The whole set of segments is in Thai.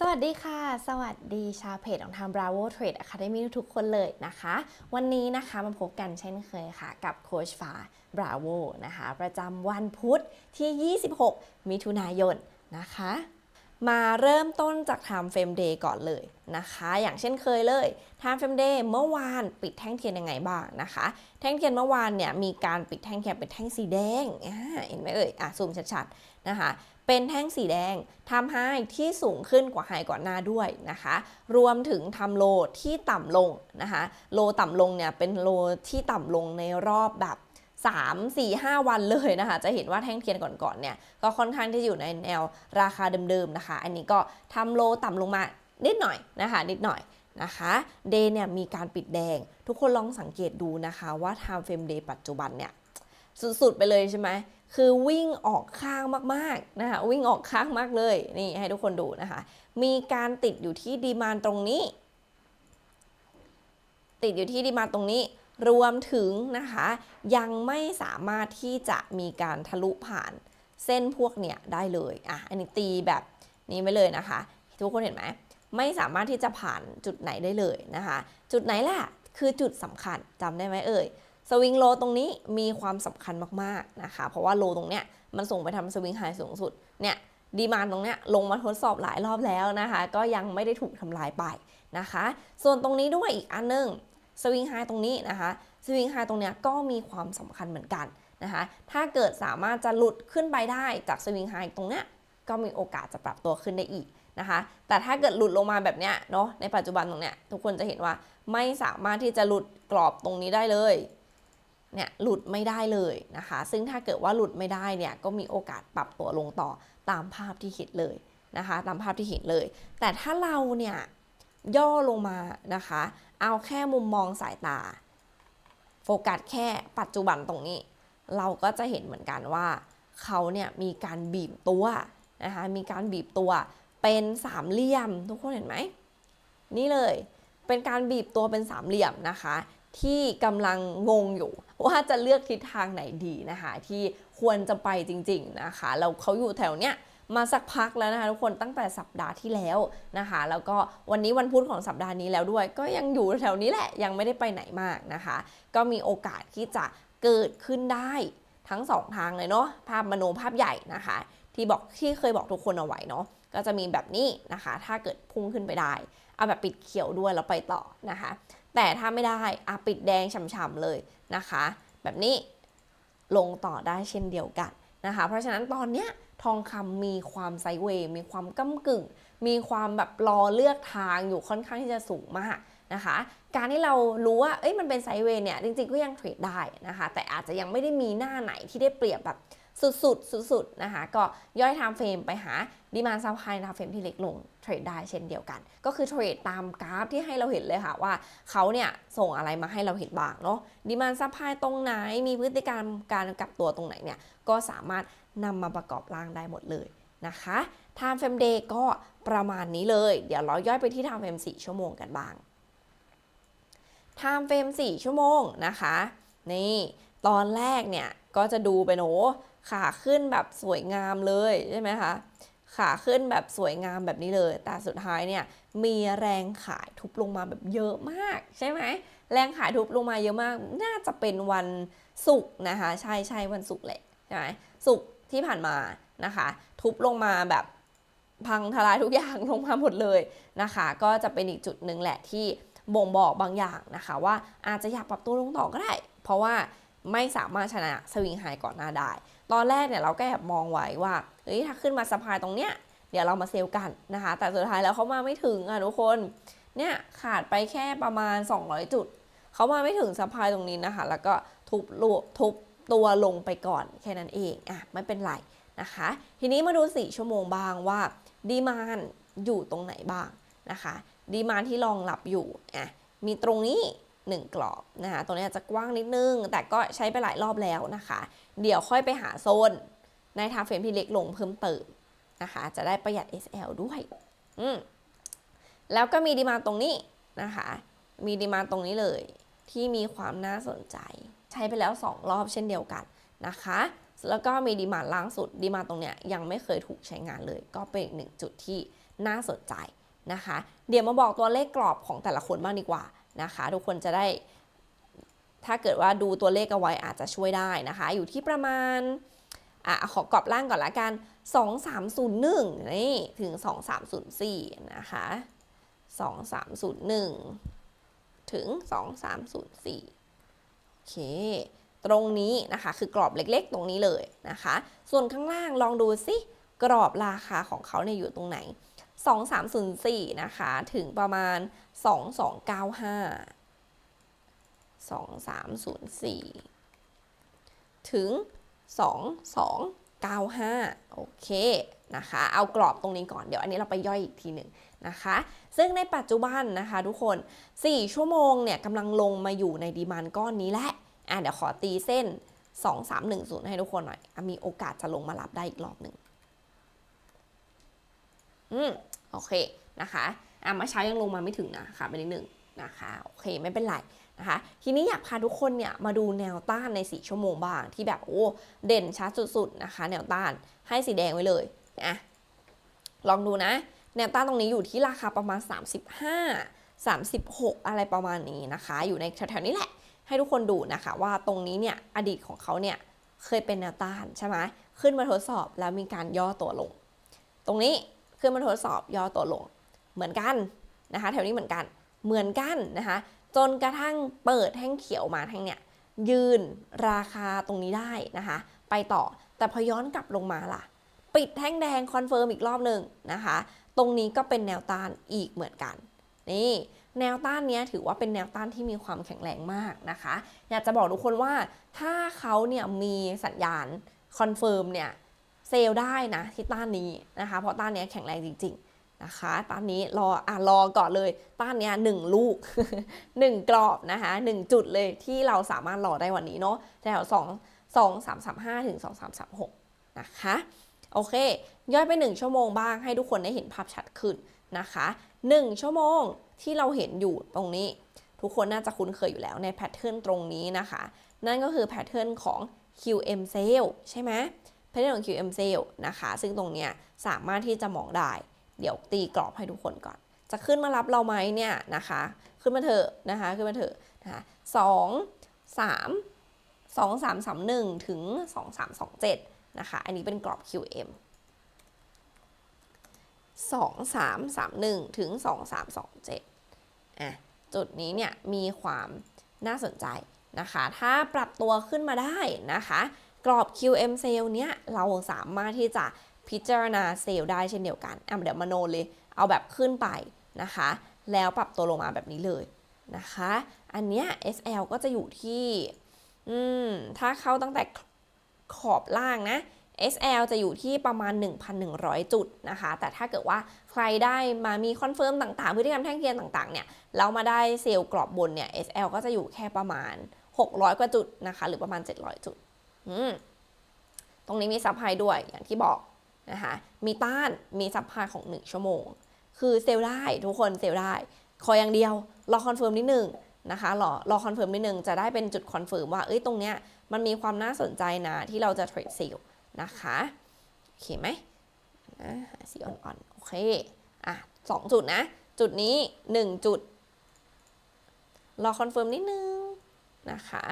สวัสดีค่ะ สวัสดีชาวเพจของทาง Bravo Trade Academy ทุกคนเลยนะคะ วันนี้นะคะมาพบกันเช่นเคยค่ะ กับโคชฟ้า Bravo นะคะ ประจำวันพุธที่ 26 มิถุนายนนะคะ มาเริ่มต้นจาก Time Frame Day ก่อนเลยนะคะ อย่างเช่นเคยเลย Time Frame Day เมื่อวานปิดแท่งเทียนยังไงบ้างนะคะ แท่งเทียนเมื่อวานเนี่ยมีการปิดแท่งเทียนเป็นแท่งสีแดงเห็นไหมเอ่ยอะซูมชัดๆนะคะ เป็นแท่งสีแดงทำให้ที่สูงขึ้นกว่าไฮก่อนหน้าด้วยนะคะ รวมถึงทำโลที่ต่ำลงนะคะ โลต่ำลงเนี่ยเป็นโลที่ต่ำลงในรอบแบบ 3 4 5 วันเลยนะคะ จะเห็นว่าแท่งเทียนก่อนๆเนี่ยก็ค่อนข้างที่อยู่ในแนวราคาเดิมๆนะคะ อันนี้ก็ทำโลต่ำลงมานิดหน่อยนะคะ นิดหน่อยนะคะเดย์เนี่ยมีการปิดแดง ทุกคนลองสังเกตดูนะคะว่า time frame day ปัจจุบันเนี่ยสุดๆไปเลยใช่ไหมคือวิ่งออกข้างมากๆนะคะวิ่งออกข้างมากเลยนี่ให้ทุกคนดูนะคะ มีการติดอยู่ที่ดีมานตรงนี้ ติดอยู่ที่ดีมานตรงนี้ รวมถึงนะคะยังไม่สามารถที่จะมีการทะลุผ่านเส้นพวกเนี้ยได้เลยอะอันนี้ตีแบบนี้ไปเลยนะคะ ทุกคนเห็นไหมไม่สามารถที่จะผ่านจุดไหนได้เลยนะคะ จุดไหนล่ะคือจุดสำคัญจำได้ไหมเอ่ยสวิงโลตรงนี้มีความสำคัญมากๆนะคะ เพราะว่าโลตรงเนี้ยมันส่งไปทำสวิงไฮสูงสุดเนี่ยดีมานตรงเนี้ยลงมาทดสอบหลายรอบแล้วนะคะ ก็ยังไม่ได้ถูกทำลายไปนะคะ ส่วนตรงนี้ด้วยอีกอันหนึง สวิงไฮตรงนี้นะคะสวิงไฮตรงเนี้ยก็มีความสำคัญเหมือนกันนะคะถ้าเกิดสามารถจะหลุดขึ้นไปได้จากสวิงไฮตรงเนี้ยก็มีโอกาสจะปรับตัวขึ้นได้อีกนะคะแต่ถ้าเกิดหลุดลงมาแบบเนี้ยเนาะในปัจจุบันตรงเนี้ยทุกคนจะเห็นว่าไม่สามารถที่จะหลุดกรอบตรงนี้ได้เลยเนี่ยหลุดไม่ได้เลยนะคะ ซึ่งถ้าเกิดว่าหลุดไม่ได้เนี่ยก็มีโอกาสปรับตัวลงต่อตามภาพที่เห็นเลยนะคะ ตามภาพที่เห็นเลย แต่ถ้าเราเนี่ยย่อลงมานะคะ เอาแค่มุมมองสายตา โฟกัสแค่ปัจจุบันตรงนี้ เราก็จะเห็นเหมือนกันว่า เขาเนี่ยมีการบีบตัวนะคะมีการบีบตัวเป็นสามเหลี่ยมทุกคนเห็นไหมนี่เลยเป็นการบีบตัวเป็นสามเหลี่ยมนะคะ ที่กำลังงงอยู่ ว่าจะเลือกทิศทางไหนดีนะคะ ที่ควรจะไปจริง ๆนะคะแล้วเขาอยู่แถวเนี้ย มาสักพักแล้วนะคะทุกคนตั้งแต่สัปดาห์ที่แล้วนะคะ แล้วก็วันนี้วันพุธของสัปดาห์นี้แล้วด้วย ก็ยังอยู่แถวนี้แหละยังไม่ได้ไปไหนมากนะคะ ก็มีโอกาสที่จะเกิดขึ้นได้ทั้งสองทางเลยเนาะภาพมโนภาพใหญ่นะคะ ที่บอกที่เคยบอกทุกคนเอาไว้เนาะก็จะมีแบบนี้นะคะ ถ้าเกิดพุ่งขึ้นไปได้ เอาแบบปิดเขียวด้วยแล้วไปต่อนะคะ แต่ถ้าไม่ได้อะปิดแดงฉ่ำๆเลยนะคะ แบบนี้ลงต่อได้เช่นเดียวกันนะคะ เพราะฉะนั้นตอนเนี้ย ทองคำมีความไซเวย์มีความก้ากึ่ง มีความแบบรอเลือกทางอยู่ค่อนข้างที่จะสูงมากนะคะ การที่เรารู้ว่าเอ้ยมันเป็นไซเวย์เนี่ยจริงๆก็ยังเทรดได้นะคะ แต่อาจจะยังไม่ได้มีหน้าไหนที่ได้เปรียบแบบสุดๆ สุดๆ นะคะ ก็ย่อยไทม์เฟรมไปหาดีมานซัพพลายไทม์เฟรมที่เล็กลงเทรดได้เช่นเดียวกัน ก็คือเทรดตามกราฟที่ให้เราเห็นเลยค่ะว่าเขาเนี่ยส่งอะไรมาให้เราเห็นบ้างเนาะดีมานซัพพลายตรงไหน มีพฤติกรรมการกลับตัวตรงไหนเนี่ย ก็สามารถ นำมาประกอบร่างได้หมดเลยนะคะ Time Frame Day ก็ประมาณนี้เลย เดี๋ยวเราย่อยไปที่ Time Frame 4 ชั่วโมงกันบ้าง Time Frame 4 ชั่วโมงนะคะ นี่ตอนแรกเนี่ยก็จะดูเป็นโอ้ขาขึ้นแบบสวยงามเลยใช่ไหมคะขาขึ้นแบบสวยงามแบบนี้เลย แต่สุดท้ายเนี่ยมีแรงขายทุบลงมาแบบเยอะมาก ใช่ไหม แรงขายทุบลงมาเยอะมาก น่าจะเป็นวันศุกร์นะคะ ใช่ใช่วันศุกร์แหละใช่ไหมศุกร์ ที่ผ่านมานะคะ ทุบลงมาแบบพังทลายทุกอย่างลงมาหมดเลยนะคะ ก็จะเป็นอีกจุดหนึ่งแหละที่บ่งบอกบางอย่างนะคะ ว่าอาจจะอยากปรับตัวลงต่อก็ได้ เพราะว่าไม่สามารถชนะสวิงไฮก่อนหน้าได้ ตอนแรกเนี่ยเราก็แอบมองไว้ว่าเฮ้ยถ้าขึ้นมาสะพายตรงเนี้ยเดี๋ยวเรามาเซลกันนะคะ แต่สุดท้ายแล้วเขามาไม่ถึงอะทุกคนเนี่ยขาดไปแค่ประมาณ 200 จุด เขามาไม่ถึงสะพายตรงนี้นะคะ แล้วก็ทุบลูทุบ ตัวลงไปก่อนแค่นั้นเองอะไม่เป็นไรนะคะ ทีนี้มาดู 4 ชั่วโมงบ้างว่าดีมานอยู่ตรงไหนบ้างนะคะดีมานที่รองรับอยู่อะมีตรงนี้1กรอบนะคะตรงนี้อาจจะกว้างนิดนึง แต่ก็ใช้ไปหลายรอบแล้วนะคะ เดี๋ยวค่อยไปหาโซน ในทางเฟรมที่เล็กลงเพิ่มเติมนะคะ จะได้ประหยัด SL ด้วยอืมแล้วก็มีดีมานตรงนี้นะคะ มีดีมานตรงนี้เลย ที่มีความน่าสนใจ ใช้ไปแล้ว 2 รอบเช่นเดียวกันนะคะ แล้วก็มีดีมาล่างสุดดีมาตรงเนี้ยยังไม่เคยถูกใช้งานเลย ก็เป็นอีกหนึ่งจุดที่น่าสนใจนะคะ เดี๋ยวมาบอกตัวเลขกรอบของแต่ละคนบ้างดีกว่านะคะ ทุกคนจะได้ ถ้าเกิดว่าดูตัวเลขเอาไว้อาจจะช่วยได้นะคะ อยู่ที่ประมาณอะขอกรอบล่างก่อนละกัน 2301นี่ถึง 2304 นะคะ 2301 ถึง 2304 เค ตรงนี้นะคะคือกรอบเล็กๆ ตรงนี้เลยนะคะ ส่วนข้างล่างลองดูสิกรอบราคาของเขาเนี่ยอยู่ตรงไหน 2304 นะคะ ถึงประมาณ 2295 2304 ถึง 2295 โอเค นะคะ เอากรอบตรงนี้ก่อน เดี๋ยวอันนี้เราไปย่อยอีกทีหนึ่งนะคะ ซึ่งในปัจจุบันนะคะทุกคน 4 ชั่วโมงเนี่ยกำลังลงมาอยู่ในดีมานก้อนนี้แหละ อะเดี๋ยวขอตีเส้น 2310 ให้ทุกคนหน่อยอมีโอกาสจะลงมารับได้อีกรอบหนึ่งอืมโอเคนะคะอะเมาเช้ายังลงมาไม่ถึงนะค่ะไปนิดหนึ่งนะคะโอเคไม่เป็นไรนะคะทีนี้อยากพาทุกคนเนี่ยมาดูแนวต้านใน 4 ชั่วโมงบ้าง ที่แบบโอ้เด่นชัดสุดๆนะคะ แนวต้านให้สีแดงไว้เลย นะลองดูนะ แนวต้านตรงนี้อยู่ที่ราคาประมาณ 35 36 อะไรประมาณนี้นะคะ อยู่ในแถวๆนี้แหละ ให้ทุกคนดูนะคะ ว่าตรงนี้เนี่ยอดีตของเขาเนี่ยเคยเป็นแนวต้านใช่ไหมขึ้นมาทดสอบแล้วมีการย่อตัวลง ตรงนี้ขึ้นมาทดสอบย่อตัวลง เหมือนกันนะคะ แถวนี้เหมือนกันเหมือนกันนะคะ จนกระทั่งเปิดแท่งเขียวมาแท่งเนี่ยยืนราคาตรงนี้ได้นะคะ ไปต่อแต่พอย้อนกลับลงมาล่ะ ปิดแท่งแดงคอนเฟิร์มอีกรอบหนึ่งนะคะ ตรงนี้ก็เป็นแนวต้านอีกเหมือนกัน นี่แนวต้านนี้ถือว่าเป็นแนวต้านที่มีความแข็งแรงมากนะคะ อยากจะบอกทุกคนว่าถ้าเขาเนี่ยมีสัญญาณคอนเฟิร์มเนี่ยเซลได้นะที่ต้านนี้นะคะ เพราะต้านนี้แข็งแรงจริงๆนะคะต้านนี้รออะรอก่อนเลย ต้านนี้หนึ่งลูกหนึ่งกรอบนะคะหนึ่งจุดเลยที่เราสามารถรอได้วันนี้เนาะแถวสองสองสามสามห้าถึงสองสามสามหกนะคะ โอเค ย่อยไป 1 ชั่วโมงบ้างให้ทุกคนได้เห็นภาพชัดขึ้นนะคะ 1 ชั่วโมงที่เราเห็นอยู่ตรงนี้ ทุกคนน่าจะคุ้นเคยอยู่แล้วในแพทเทิร์นตรงนี้นะคะ นั่นก็คือแพทเทิร์นของ QM sale ใช่ไหมแพทเทิร์นของ QM sale นะคะ ซึ่งตรงเนี้ยสามารถที่จะมองได้ เดี๋ยวตีกรอบให้ทุกคนก่อน จะขึ้นมารับเราไหมเนี่ยนะคะ ขึ้นมาเถอะนะคะ ขึ้นมาเถอะนะคะสองสามสองสามสามหนึ่งถึงสองสามสองเจ็ด นะคะ อันนี้เป็นกรอบ QM 2 3 3 1 ถึง 2 3 2 7อะจุดนี้เนี่ยมีความน่าสนใจนะคะ ถ้าปรับตัวขึ้นมาได้นะคะ กรอบ QM เซลเนี้ยเราสามารถที่จะพิจารณาเซลได้เช่นเดียวกันอะเดี๋ยวมาโนเลย เอาแบบขึ้นไปนะคะ แล้วปรับตัวลงมาแบบนี้เลยนะคะ อันเนี้ย SL ก็จะอยู่ที่ อืม ถ้าเข้าตั้งแต่ ขอบล่างนะ SL จะอยู่ที่ประมาณ 1,100 จุดนะคะ แต่ถ้าเกิดว่าใครได้มามีคอนเฟิร์มต่างๆ พฤติกรรมแท่งเทียนต่างๆ เนี่ย เรามาได้เซลล์กรอบบนเนี่ย SL ก็จะอยู่แค่ประมาณ 600 กว่าจุดนะคะ หรือประมาณ 700 จุดอืมตรงนี้มีซัพพลายด้วยอย่างที่บอกนะคะ มีต้าน มีซัพพลายของ 1 ชั่วโมง คือเซลล์ได้ทุกคนเซลล์ได้ขออย่างเดียว รอคอนเฟิร์มนิดหนึ่ง นะคะรอรอคอนเฟิร์มนิดนึงจะได้เป็นจุดคอนเฟิร์มว่าเอ้ยตรงเนี้ยมันมีความน่าสนใจนะที่เราจะเทรดเซลล์นะคะโอเคไหมนะสีอ่อนๆโอเคอะสองจุดนะ จุดนี้ 1 จุด รอคอนเฟิร์มนิดนึงนะคะ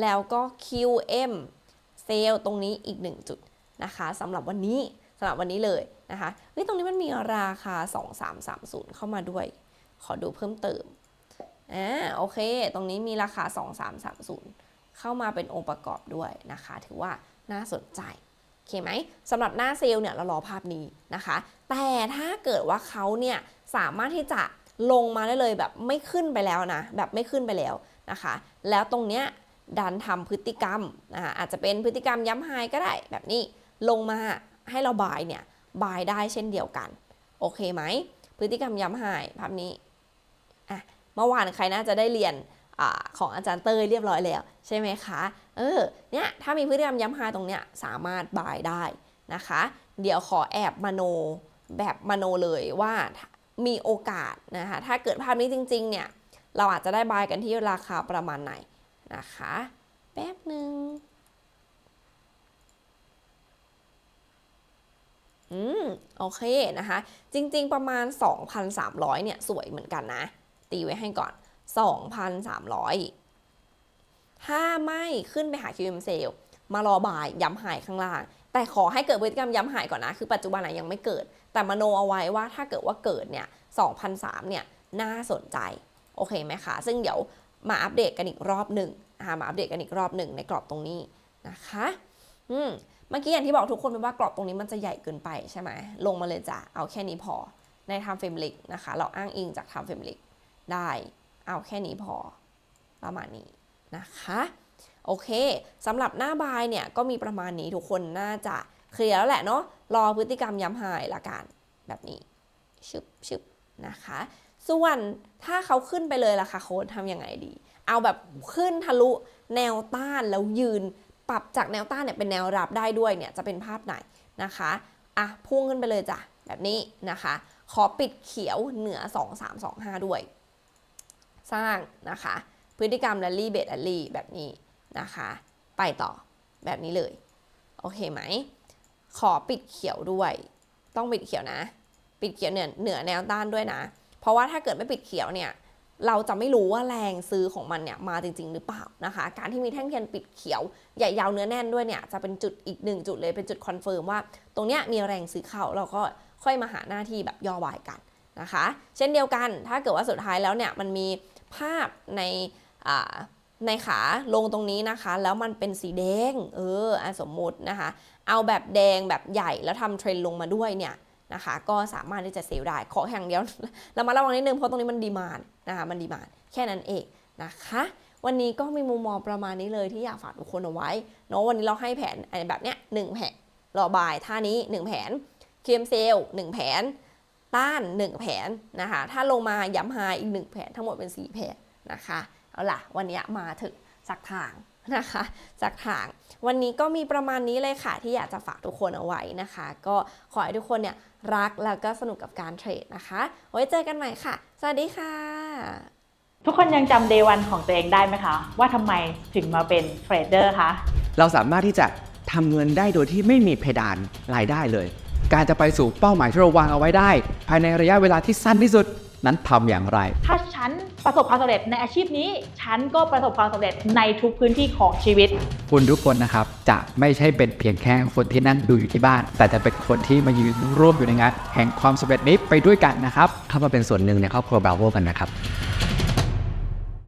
แล้วก็ QM เซลตรงนี้อีก 1 จุดนะคะสำหรับวันนี้สำหรับวันนี้เลยนะคะเฮ้ยตรงนี้มันมีราคา 2330 เข้ามาด้วย ขอดูเพิ่มเติม อ่าโอเค ตรงนี้มีราคา 2330 เข้ามาเป็นองค์ประกอบด้วยนะคะ ถือว่าน่าสนใจโอเคไหมสำหรับหน้าเซลล์เนี่ยเรารอภาพนี้นะคะ แต่ถ้าเกิดว่าเขาเนี่ยสามารถที่จะลงมาได้เลยแบบไม่ขึ้นไปแล้วนะ แบบไม่ขึ้นไปแล้วนะคะ แล้วตรงเนี้ยดันทำพฤติกรรมนะคะอาจจะเป็นพฤติกรรมย้ำไฮก็ได้แบบนี้ลงมาให้เราบายเนี่ยบายได้เช่นเดียวกัน โอเคไหมพฤติกรรมย้ำไฮภาพนี้อะ เมื่อวานใครน่าจะได้เรียนอของอาจารย์เตยเรียบร้อยแล้ว ใช่ไหมคะ เออ เนี่ยถ้ามีพฤติกรรมย้ำไฮตรงเนี้ยสามารถบายได้นะคะ เดี๋ยวขอแอบมโนแบบมโนเลยว่ามีโอกาสนะคะ ถ้าเกิดภาพนี้จริง ๆ เนี่ย เราอาจจะได้บายกันที่ราคาประมาณไหนนะคะ แป๊บหนึ่งอืม โอเคนะคะ จริง ๆ ประมาณ 2,300 เนี่ย สวยเหมือนกันนะ ตีไว้ให้ก่อน 2,300 ถ้าไม่ขึ้นไปหา QM sale มารอบายย้ำหายข้างล่าง แต่ขอให้เกิดพฤติกรรมย้ำหายก่อนนะ คือปัจจุบันนะยังไม่เกิด แต่มโนเอาไว้ว่าถ้าเกิดว่าเกิดเนี่ย2,003เนี่ยน่าสนใจ โอเคไหมคะ ซึ่งเดี๋ยวมาอัปเดตกันอีกรอบหนึ่งนะคะมาอัปเดตกันอีกรอบหนึ่งในกรอบตรงนี้นะคะอืมเมื่อกี้อย่างที่บอกทุกคนไปว่ากรอบตรงนี้มันจะใหญ่เกินไปใช่ไหมลงมาเลยจ้ะเอาแค่นี้พอใน time frame เล็กนะคะ เราอ้างอิงจาก time frame เล็ก ได้ เอาแค่นี้พอประมาณนี้นะคะโอเคสำหรับหน้าบายเนี่ยก็มีประมาณนี้ทุกคนน่าจะเคลียร์แล้วแหละเนาะรอพฤติกรรมย้ำหายละกันแบบนี้ชึบชึบนะคะ ส่วนถ้าเขาขึ้นไปเลยล่ะคะโค้ดทำยังไงดี เอาแบบขึ้นทะลุแนวต้านแล้วยืนปรับจากแนวต้านเนี่ยเป็นแนวรับได้ด้วยเนี่ยจะเป็นภาพไหนนะคะอะพุ่งขึ้นไปเลยจ้ะแบบนี้นะคะ ขอปิดเขียวเหนือ 2325 ด้วย สร้างนะคะ พฤติกรรม rally b a t rally แบบนี้นะคะ ไปต่อแบบนี้เลย โอเคไหม ขอปิดเขียวด้วย ต้องปิดเขียวนะ ปิดเขียวเหนือเหนือแนวต้านด้วยนะ เพราะว่าถ้าเกิดไม่ปิดเขียวเนี่ยเราจะไม่รู้ว่าแรงซื้อของมันเนี่ยมาจริง ๆ หรือเปล่านะคะ การที่มีแท่งเทียนปิดเขียวใหญ่ยาวเนื้อแน่นด้วยเนี่ยจะเป็นจุดอีกหนึ่งจุดเลยเป็นจุดคอนเฟิร์มว่า ตรงเนี้ยมีแรงซื้อเข้าเราก็ค่อยมาหาหน้าที่แบบย่อวายกันนะคะ เช่นเดียวกันถ้าเกิดว่าสุดท้ายแล้วเนี่ยมันมี ภาพในในขาลงตรงนี้นะคะ แล้วมันเป็นสีแดงเอออสมมุตินะคะ เอาแบบแดงแบบใหญ่แล้วทำเทรนลงมาด้วยเนี่ยนะคะ ก็สามารถที่จะเซลได้ขออย่างเดียวเรามาระวังนิดนึงเพราะตรงนี้มันดีมานนะคะมันดีมานแค่นั้นเองนะคะวันนี้ก็มีมุมมองประมาณนี้เลยที่อยากฝากทุกคนเอาไว้เนาะวันนี้เราให้แผนอะไรแบบเนี้ยหนึ่งแผนรอบายท่านี้ 1 แผนเคมเซลหนึ่งแผน ต้าน 1 แผนนะคะ ถ้าลงมาย้ำไฮอีก 1 แผนทั้งหมดเป็น 4 แผนนะคะ เอาล่ะ วันนี้มาถึงสักทางนะคะสักทางวันนี้ก็มีประมาณนี้เลยค่ะ ที่อยากจะฝากทุกคนเอาไว้นะคะ ก็ขอให้ทุกคนเนี่ยรักแล้วก็สนุกกับการเทรดนะคะ ไว้เจอกันใหม่ค่ะ สวัสดีค่ะ ทุกคนยังจำ day one ของตัวเองได้ไหมคะ ว่าทำไมถึงมาเป็นเทรดเดอร์คะ เราสามารถที่จะทำเงินได้โดยที่ไม่มีเพดานรายได้เลย การจะไปสู่เป้าหมายที่เราวางเอาไว้ได้ ภายในระยะเวลาที่สั้นที่สุดนั้นทำอย่างไร ถ้าฉันประสบความสำเร็จในอาชีพนี้ ฉันก็ประสบความสำเร็จในทุกพื้นที่ของชีวิต คุณทุกคนนะครับ จะไม่ใช่เป็นเพียงแค่คนที่นั่งดูอยู่ที่บ้าน แต่จะเป็นคนที่มายืนร่วมอยู่ในงาน แห่งความสำเร็จนี้ไปด้วยกันนะครับ เข้ามาเป็นส่วนหนึ่งในครอบครัวบราโวกันนะครับ